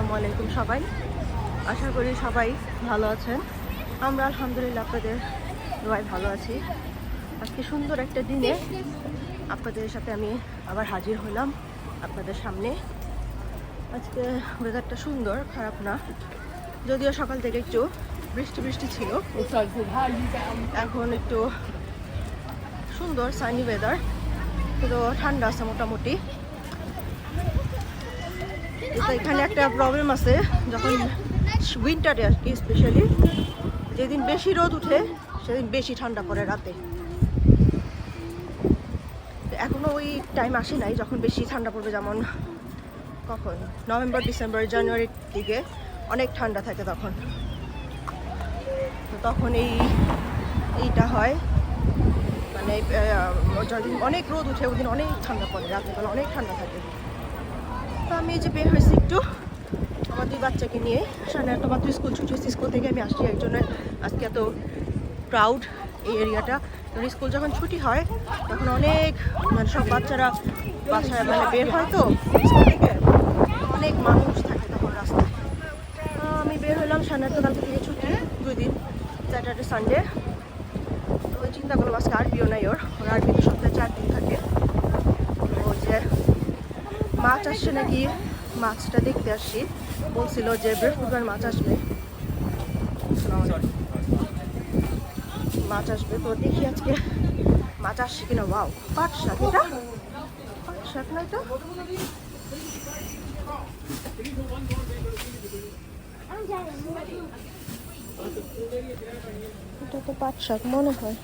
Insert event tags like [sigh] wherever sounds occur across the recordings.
আসসালামু আলাইকুম সবাই। আশা করি সবাই ভালো আছেন। আমরা আলহামদুলিল্লাহ আপনাদের দোয়ায় ভালো আছি। আজকে সুন্দর একটা দিনে আপনাদের সাথে আমি আবার হাজির হলাম আপনাদের সামনে। আজকে ওয়েদারটা সুন্দর, খারাপ না। যদিও সকাল থেকে একটু বৃষ্টি বৃষ্টি ছিল। এখন একটু সুন্দর সানি ওয়েদার কিন্তু ঠান্ডা আছে মোটামুটি। তো এখানে একটা প্রবলেম আছে, যখন উইন্টারে আর কি স্পেশালি যেদিন বেশি রোদ উঠে, সেদিন বেশি ঠান্ডা পড়ে রাতে। তো এখনও ওই টাইম আসে নাই যখন বেশি ঠান্ডা পড়বে যেমন কখন? নভেম্বর ডিসেম্বর জানুয়ারির দিকে অনেক ঠান্ডা থাকে তখন। তো তখন এই, এইটা হয়। মানে যেদিন অনেক রোদ উঠে ওদিন অনেক ঠান্ডা পড়ে রাত্রেবেলা অনেক ঠান্ডা থাকে। তো আমি এই যে বের হয়েছি একটু আমার দুই বাচ্চাকে নিয়ে। সামনে একটা মাত্র স্কুল ছুটি হয়েছে স্কুল থেকে আমি আসছি একজনের। আজকে এত প্রাউড এই এরিয়াটা কারণ স্কুল যখন ছুটি হয়, তখন অনেক মানে সব বাচ্চারা বাসায় মানে বের হয় তো। স্কুল থেকে অনেক মানুষ থাকে তখন রাস্তায়। আমি বের হলাম তো কালকে থেকে ছুটি, দুই দিন, স্যাটারডে, সানডে। তো ওই চিন্তা করলাম আজকে আরবিও নাই ওর ওর আরবি তো সপ্তাহে চার দিন থাকে তো ওই যে মাছ আসছে নাকি? মাছটা দেখতে আসছি। বলছিল যে বৃহস্পতিবার মাছ আসবে। মাছ আসবে। তো দেখি আজকে মাছ আসছে কিনা। ওয়াও পাট শাক। এটা পাট শাক না এটা? এটা তো পাট শাক মনে হয়।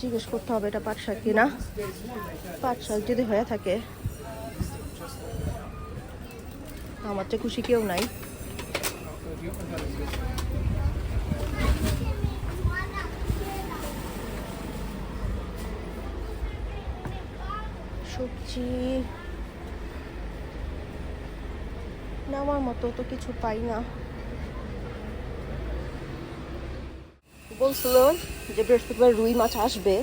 জিজ্ঞেস করতে হবে এটা পাট শাক কিনা। পাট শাক যদি হয়ে থাকে, আমার চেয়ে খুশি কেউ নাই। সবজি নেওয়ার মতো তো কিছু পাই না। বলছিল যে বৃহস্পতিবার রুই মাছ আসবে,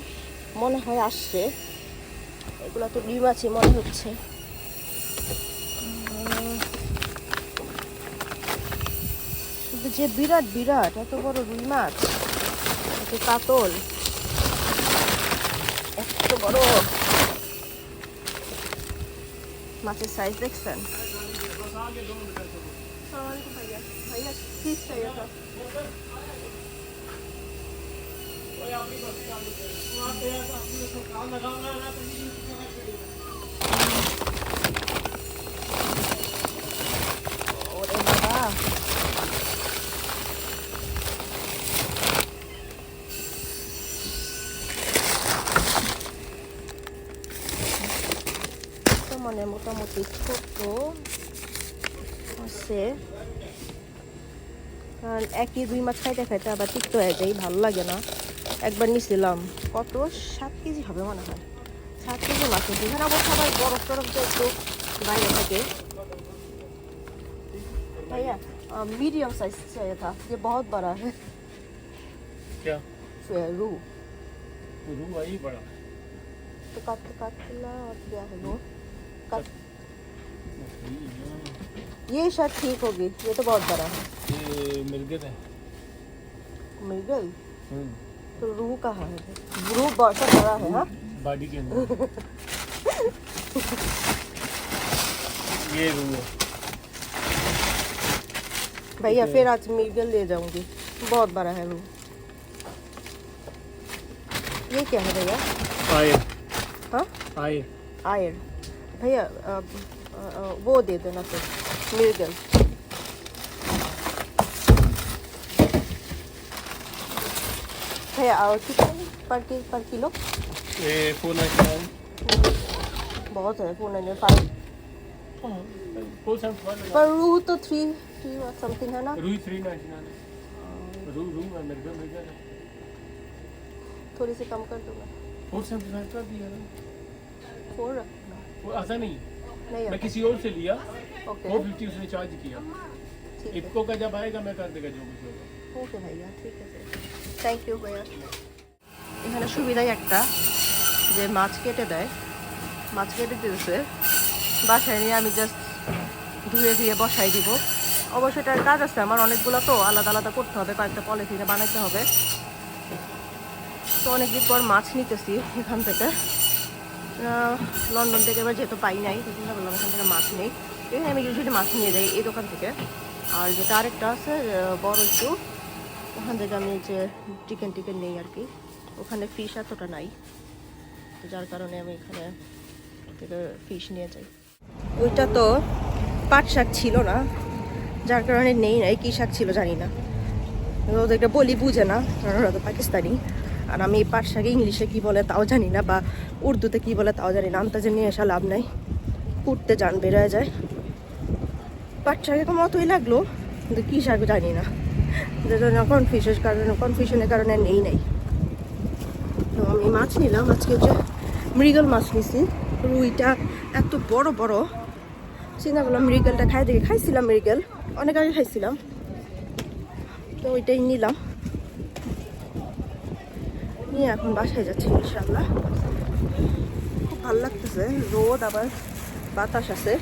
মনে হয় আসছে। এগুলো তো রুই মাছই মনে হচ্ছে। কিন্তু যে বিরাট বিরাট, এত বড় রুই মাছ, এত কাতল এত বড়। মাছের সাইজ দেখছেন? ভাইয়া ভাইয়া কি চাই এটা ওরে বাবা তো মানে মোটামুটি ছোট আছে। কারণ একই দুই মাছ খাইতে খাইতে আবার তিক্ত হয়ে যায় ভালো লাগে না। একবার নিছিলাম কত সাত কেজি হবে মনে হয় সাত কেজি মাছ নিচ্ছি এখানে আবার সবাই বরফ টরফ যে একটু বাইরে থাকে भैया मीडियम साइज चाहिए था ये बहुत बड़ा है क्या फिर रू रू वही बड़ा तो कट कटला और क्या है वो कट ये शायद ठीक होगी ये तो बहुत बड़ा है ये मिल गए थे मिल गई तो रू कहाँ है। रू बहुत बड़ा है हाँ। बॉडी के अंदर। [laughs] ये रू है। भैया फिर आज मिर्गल ले जाऊँगी। बहुत बड़ा है रू ये क्या है भैया? आए हाँ? आए आयर भैया वो दे देना फिर। मिर्गल है और कितने पर की पर किलो? ये फोर नाइन्टी नाइन बहुत है फोर नाइन्टी फाइव पर रू तो थ्री थ्री समथिंग है ना? रू थ्री नाइन्टी नाइन रूह रूह अमेरिका में क्या हाँ, थोड़ी सी कम कर दूँगा। फोर सेवेंटी फाइव का भी है ना। फोर रखना ऐसा नहीं। नहीं मैं किसी और से लिया। फोर फिफ्टी उसने चार्ज किया। इफको का जब आएगा मैं कर देगा जो कुछ होगा। ओके भैया ठीक है থ্যাংক ইউ ভাইয়া এখানে সুবিধাই একটা, যে মাছ কেটে দেয়, মাছ কেটে দিয়েছে, বাসায় নিয়ে আমি জাস্ট ধুয়ে ধুয়ে বসাই দিব। অবশ্যই এটার কাজ আছে, আমার অনেকগুলো তো আলাদা আলাদা করতে হবে, কয়েকটা পলিথিনে বানাইতে হবে। তো অনেকদিন পর মাছ নিতেছি এখান থেকে। লন্ডন থেকে এবার যেহেতু পাই নাই চিন্তা করলাম এখান থেকে মাছ নেই। এখানে আমি ইউজুয়ালি মাছ নিয়ে যাই এই দোকান থেকে। আর যেটা আরেকটা আছে বড় একটু ওখান থেকে আমি যে চিকেন টিকেন নেই আর কি, ওখানে ফিশ এতটা নাই, তো যার কারণে আমি এখানে ফিশ নিয়ে যাই। ওইটা তো পাট শাক ছিল না, যার কারণে নেই নাই কী শাক ছিল জানি না। ওদেরকে বলি বুঝে না, কারণ ওরা তো পাকিস্তানি। আর আমি পাট শাকে ইংলিশে কী বলে তাও জানি না, বা উর্দুতে কী বলে তাও জানি না আন্তাজে নিয়ে আসা লাভ নাই। উঠতে যান বেরোয় যায়। পাট শাকে মতোই লাগল, কিন্তু কী শাক জানি না। যে জন্য কনফিউশনের কারণে কনফিউশনের কারণে নেই, নাই। তো আমি মাছ নিলাম আজকে হচ্ছে মৃগেল মাছ নিছি। রুইটা এত বড় বড়। চিন্তা করলাম মৃগেলটা খাই দেখে, খাইছিলাম মৃগেল। অনেক আগে খাইছিলাম। তো ওইটাই নিলাম। নিয়ে এখন বাসায় যাচ্ছি ইনশাল্লাহ খুব ভালো লাগতেছে, রোদ আবার বাতাস আছে।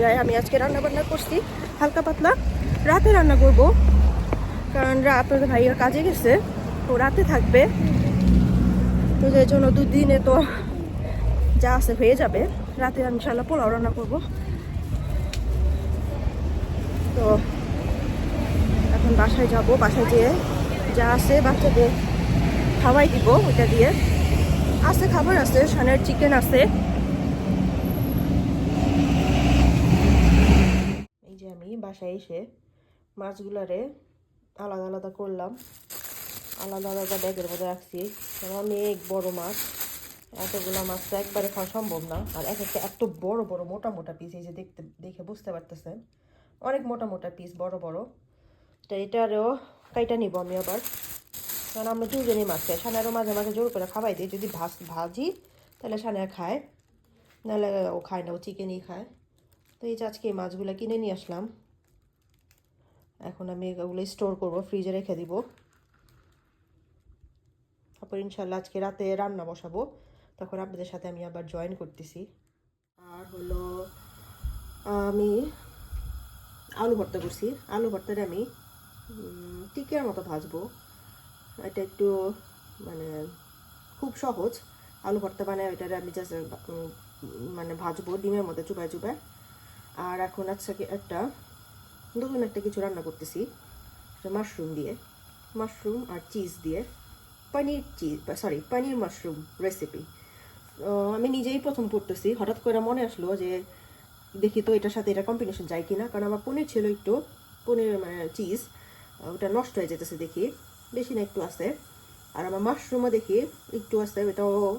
যাই আমি আজকে রান্না বান্না করছি হালকা পাতলা। রাতে রান্না করব। কারণ রাত ওদের ভাইয়ের কাজে গেছে। তো রাতে থাকবে। তো যে জন্য দুদিনে তো যা আছে হয়ে যাবে। রাতে আমি ইনশাল্লাহ পোলাও রান্না করব। তো এখন বাসায় যাব। বাসায় যেয়ে যা আছে বাচ্চাদের খাওয়াই দিব ওইটা দিয়ে। আছে খাবার আছে, সানের চিকেন আছে এই যে আমি বাসায় এসে মাছগুলারে আলাদা আলাদা করলাম। আলাদা আলাদা ব্যাগের মধ্যে রাখছি। কারণ অনেক বড় মাছ। এতগুলো মাছ তো একবারে খাওয়া সম্ভব না। আর এক একটা এত বড় বড়, মোটা মোটা পিস এই যে দেখতে, দেখে বুঝতে পারতেছেন? অনেক মোটা মোটা পিস বড় বড়। তো এটারও কাইটা নিব আমি আবার। কারণ আমরা দুজনেই মাছ খাই। সানারও মাঝে মাঝে জোর করে খাওয়াই দিই। যদি ভাজ, ভাজি, তাহলে সানা খায়। নাহলে ও খায় না, ও চিকেনই খায়। তো এই যে আজকে এই মাছগুলো কিনে নিয়ে আসলাম। এখন আমি এগুলো স্টোর করব ফ্রিজে রেখে দিব। তারপর ইনশাল্লাহ আজকে রাতে রান্না বসাবো। তখন আপনাদের সাথে আমি আবার জয়েন করতেছি। আর হলো আমি আলু ভর্তা করছি। আলু ভর্তাটা আমি উম, টিকিয়ার মতো ভাজবো। এটা একটু মানে খুব সহজ। আলু ভর্তা বানায় ওইটারে আমি জাস্ট মানে ভাজবো ডিমের মধ্যে চুপায় চুপায় আর এখন আজকে একটা নতুন একটা কিছু রান্না করতেছি। মাশরুম দিয়ে। মাশরুম আর চিজ দিয়ে। Paneer cheese sorry paneer mushroom recipe আমি নিজেই প্রথম পড়তেছি। হঠাৎ করে মনে আসলো যে দেখি তো এটার সাথে এটা কম্বিনেশন যায় কিনা। কারণ আমার পনির ছিল একটু পনির মানে চিজ ওটা নষ্ট হয়ে যেতেছে দেখি। বেশি না একটু আছে। আর আমার মাশরুমও দেখি একটু আছে, ওটাও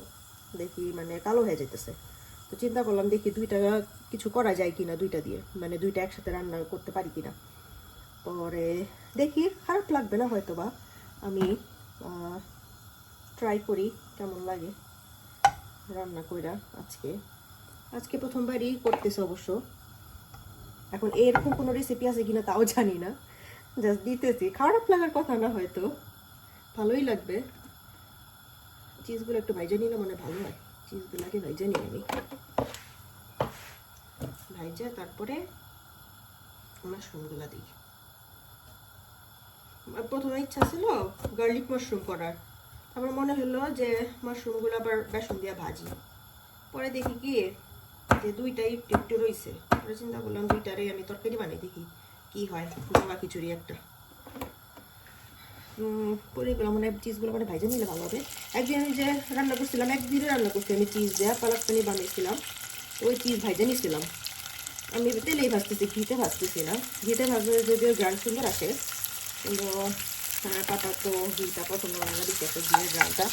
দেখি মানে কালো হয়ে যেতেছে। তো চিন্তা করলাম দেখি দুইটা কিছু করা যায় কিনা দুইটা দিয়ে মানে দুইটা একসাথে রান্না করতে পারি কিনা। পরে দেখি, খারাপ লাগবে না হয়তো বা আমি ট্রাই করি কেমন লাগে রান্না কইরা আজকে। আজকে প্রথমবারই করতেছে অবশ্য। এখন এরকম কোনো রেসিপি আছে কিনা তাও জানি না। জাস্ট দিতেছি। খারাপ লাগার কথা না হয়তো। ভালোই লাগবে। চিজগুলো একটু ভাইজে নিলে মনে ভালো হয়। চিজগুলোকে ভাইজে নিয়ে আমি ভাইজে তারপরে মাশরুমগুলো দিই। প্রথমে ইচ্ছা ছিল গার্লিক মাশরুম করার। আমার মনে হলো যে মাশরুমগুলো আবার বেসন দিয়ে ভাজি। পরে দেখি কি, যে দুইটাই একটু একটু রয়েছে পরে চিন্তা করলাম দুইটারে আমি তরকারি বানাই দেখি কি হয় জমা খিচুড়ি একটা। পরিগুলো মানে চিজগুলো মানে ভাইজে নিলে ভালো হবে একদিন আমি যে রান্না করছিলাম একদিনে রান্না করছি, আমি চিজ দেওয়া পালাক পানি বানিয়েছিলাম। ওই চিজ ভাইজে নিয়েছিলাম। আমি তেলেই ভাজতেছি, ঘিতে ভাজতেছি না। ঘিতে ভাজলে যদিও গ্রান সুন্দর আসে, কিন্তু হ্যাঁ পাতা তো ঘিটা পছন্দ করে না বেশি একটা ঘিয়ের গ্রানটা।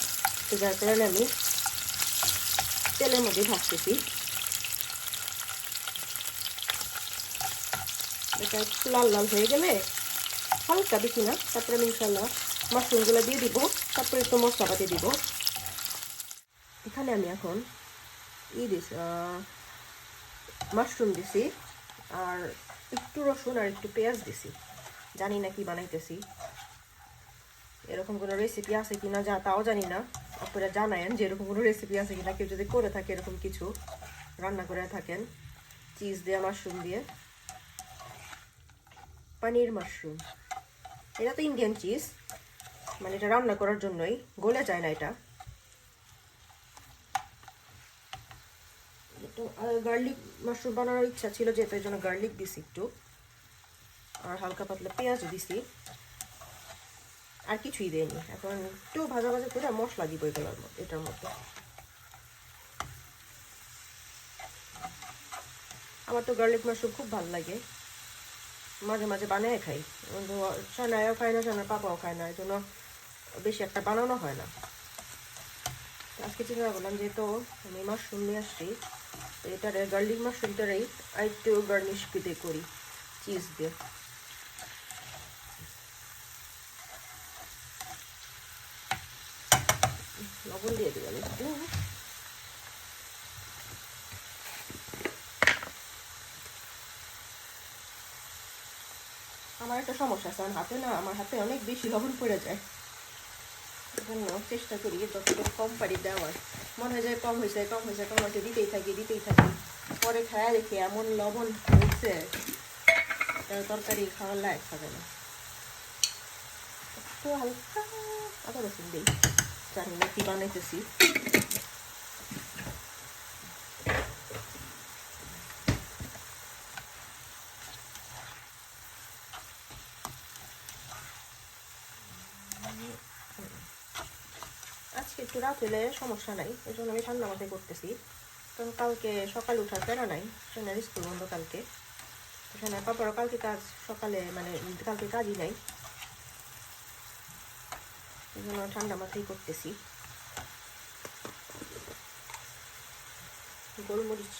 তো যার কারণে আমি তেলের মধ্যে ভাজতেছি। এটা লাল লাল হয়ে গেলে হালকা বেশি না, তারপরে আমি ইনশাল্লাহ মাশরুমগুলো দিয়ে দিব, তারপরে একটু মশলাপাতি দিব। এখানে আমি এখন ই দিস মাশরুম দিছি, আর একটু রসুন আর একটু পেঁয়াজ দিছি। জানি না কি বানাইতেছি। এরকম কোনো রেসিপি আছে কি না যা তাও জানি না। আপনারা জানায়েন যে এরকম কোনো রেসিপি আছে কি না কেউ যদি করে থাকে এরকম কিছু, রান্না করে থাকেন চিজ দিয়ে, মাশরুম দিয়ে। পানির মাশরুম। এটা তো ইন্ডিয়ান চিজ মানে এটা রান্না করার জন্যই। গলে যায় না এটা। একটু গার্লিক মাশরুম বানানোর ইচ্ছা ছিল যেহেতু এই জন্য গার্লিক দিছি একটু। আর হালকা পাতলা পেঁয়াজ দিছি। আর কিছুই দেয়নি এখন একটু ভাজা ভাজা করে মশলা দিব এগুলোর মধ্যে, এটার মধ্যে। আমার তো গার্লিক মাশরুম খুব ভালো লাগে। মাঝে মাঝে বানিয়ে খাই। সানায়ও খায় না সানার পাপাও খায় না, এই জন্য বেশি একটা বানানো হয় না। আজকে চিন্তা করলাম যেহেতু আমি মাশরুম নিয়ে আসছি, তো এটারে গার্লিক মাশরুমটারেই আর একটু গার্নিশ দিয়ে করি, চিজ দিয়ে। লবণ দিয়ে দিবেন একটু আমার একটা সমস্যা আছে হাতে না, আমার হাতে অনেক বেশি লবণ পড়ে যায়। জন্য চেষ্টা করি যতটুকু কম পারি দেওয়ার। মনে হয় যে কম হয়েছে কম হয়েছে কম হয়েছে, দিতেই থাকি দিতেই থাকি। পরে খায়া দেখি এমন লবণ হয়েছে তরকারি খাওয়ার লায়ক খাবে না। একটু হালকা আদা রসুন দিই। জানি না কি বানাইতেছি আজকে একটু রাত হলে সমস্যা নাই এই জন্য আমি ঠান্ডা মাথায় করতেছি। কারণ কালকে সকালে উঠার প্যারা নাই সেনার স্কুল বন্ধ কালকে। সেনার পাপারও কালকে কাজ সকালে মানে কালকে কাজই নাই। এই জন্য ঠান্ডা মাথায় করতেছি। গোলমরিচ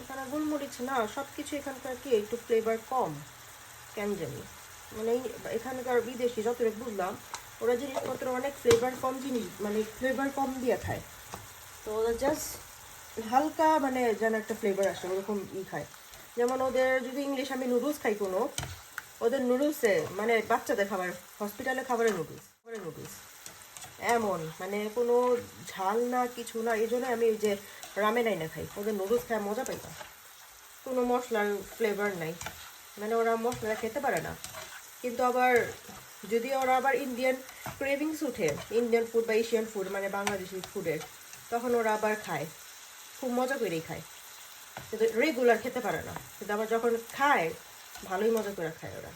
এখানে গোলমরিচ না সব কিছু এখানকার কি একটু ফ্লেভার কম কেন জানি। মানে এখানকার বিদেশি যতটুকু বুঝলাম, ওরা জিনিসপত্র অনেক ফ্লেভার কম জিনিস মানে ফ্লেভার কম দিয়ে খায়। তো ওরা জাস্ট হালকা মানে যেন একটা ফ্লেভার আসে, ওরকম ই খায়। যেমন ওদের যদি ইংলিশ আমি নুডলস খাই কোনো, ওদের নুডলসে মানে বাচ্চাদের খাবার হসপিটালে খাবারের নুডলস খাবারের নুডলস এমন মানে কোনো ঝাল না, কিছু না, এই জন্য আমি ওই যে রামেন আইনা খাই। ওদের নুডলস খায়, মজা পাই না। কোনো মশলার ফ্লেভার নাই। মানে ওরা মশলা খেতে পারে না। কিন্তু আবার যদি ওরা আবার ইন্ডিয়ান ক্রেভিংস উঠে ইন্ডিয়ান ফুড বা এশিয়ান ফুড মানে বাংলাদেশি ফুডের তখন ওরা আবার খায়। খুব মজা করেই খায়। কিন্তু রেগুলার খেতে পারে না। কিন্তু আবার যখন খায়, ভালোই মজা করে খায় ওরা।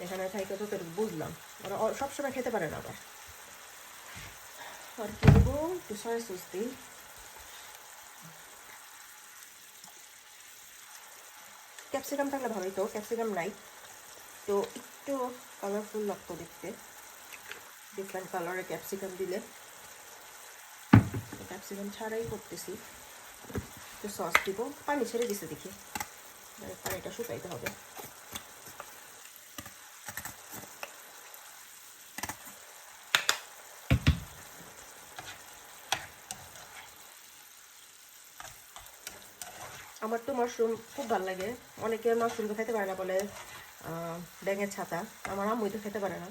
এখানে থাইকে তো বুঝলাম। ওরা সবসময় খেতে পারে না আবার। আর কি দেবো? একটু সয়া সস দিই। ক্যাপসিকাম থাকলে ভালোই তো। ক্যাপসিকাম নাই। তো একটু কালারফুল লাগতো দেখতে। ডিফারেন্ট কালারের ক্যাপসিকাম দিলে। ক্যাপসিকাম ছাড়াই করতেছি। একটু সস দিব। পানি ছেড়ে দিছে দেখি। পানিটা শুকাইতে হবে। আমার তো মাশরুম খুব ভালো লাগে। অনেকে মাশরুম তো খেতে পারে না বলে। ব্যাঙের ছাতা। আমার আম্মুই তো খেতে পারে না।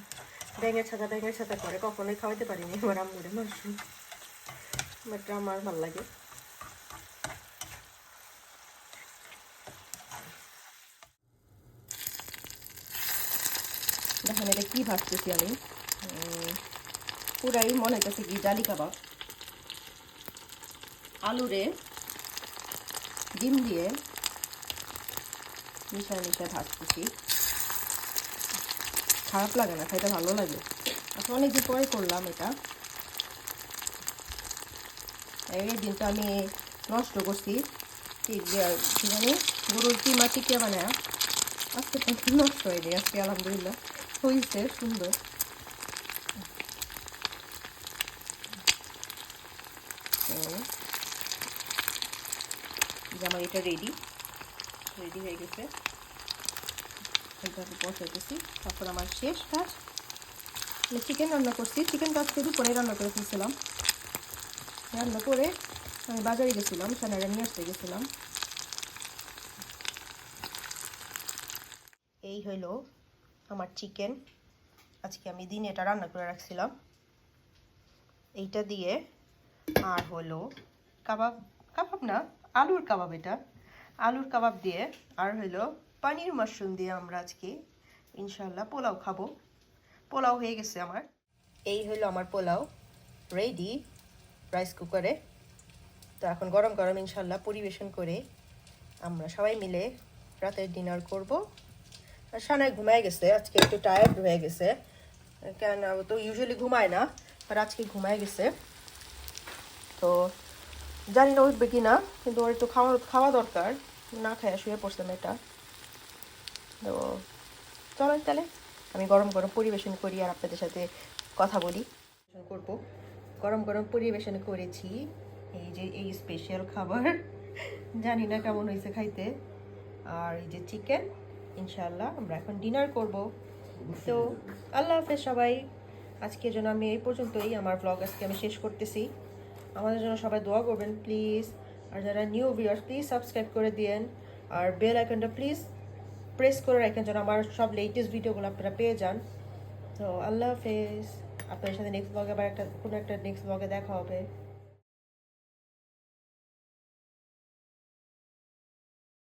ব্যাঙের ছাতা ব্যাঙের ছাতা করে কখনোই খাওয়াইতে পারিনি আমার আম্মুরে মাশরুম বাট আমার ভালো লাগে। দেখেন এটা কী ভাবতেছি আমি। পুরাই মনে হইতেছে কি জালি কাবাব। আলুরে ডিম দিয়ে মিশায় মিশায় ভাজতেছি। খারাপ লাগে না, খাইতে ভালো লাগে। আচ্ছা অনেকদিন পরে করলাম এটা। এই দিনটা আমি নষ্ট করছি। জানি, গরুর টিমা টিকে মানে আজকে নষ্ট হয়ে যায় আজকে আলহামদুলিল্লাহ হয়েছে, সুন্দর। আমার এটা রেডি রেডি হয়ে গেছে। এইটাকে বসাইতেছি তারপর আমার শেষ কাজ। চিকেন রান্না করছি। চিকেন কাজকে দুপুরে রান্না করে ফেলছিলাম। রান্না করে আমি বাজারে গেছিলাম সানারা নিয়ে আসতে গেছিলাম। এই হইল আমার চিকেন আজকে আমি দিনে এটা রান্না করে রাখছিলাম। এইটা দিয়ে আর হলো কাবাব। কাবাব না, আলুর কাবাব এটা। আলুর কাবাব দিয়ে আর হলো পানির মাশরুম দিয়ে আমরা আজকে ইনশাল্লাহ পোলাও খাব। পোলাও হয়ে গেছে আমার। এই হলো আমার পোলাও রেডি রাইস কুকারে তো এখন গরম গরম ইনশাল্লাহ পরিবেশন করে আমরা সবাই মিলে রাতের ডিনার করব। আর সানায় ঘুমায় গেছে, আজকে একটু টায়ার্ড হয়ে গেছে। কেন তো ইউজুয়ালি ঘুমায় না, আর আজকে ঘুমায় গেছে। তো জানি না উঠবে কি না কিন্তু ওর একটু খাওয়া খাওয়া দরকার। না খায় শুয়ে পড়ছে মেয়েটা। তো চলো তাহলে আমি গরম গরম পরিবেশন করি আর আপনাদের সাথে কথা বলি। করব। গরম গরম পরিবেশন করেছি। এই যে, এই স্পেশাল খাবার, জানি না কেমন হয়েছে খাইতে। আর এই যে চিকেন ইনশাল্লাহ আমরা এখন ডিনার করব। তো আল্লাহ হাফেজ সবাই। আজকের জন্য আমি এই পর্যন্তই আমার ব্লগ আজকে আমি শেষ করতেছি। আমাদের জন্য সবাই দোয়া করবেন প্লিজ আর যারা নিউ ভিউয়ার্স প্লিজ সাবস্ক্রাইব করে দিয়েন। আর বেল আইকনটা প্লিজ প্রেস করে রাখেন যেন আমার সব লেটেস্ট ভিডিওগুলো আপনারা পেয়ে যান। তো আল্লাহ হাফেজ। আপনার সাথে নেক্সট ব্লগে আবার একটা, কোনো একটা নেক্সট ব্লগে দেখা হবে।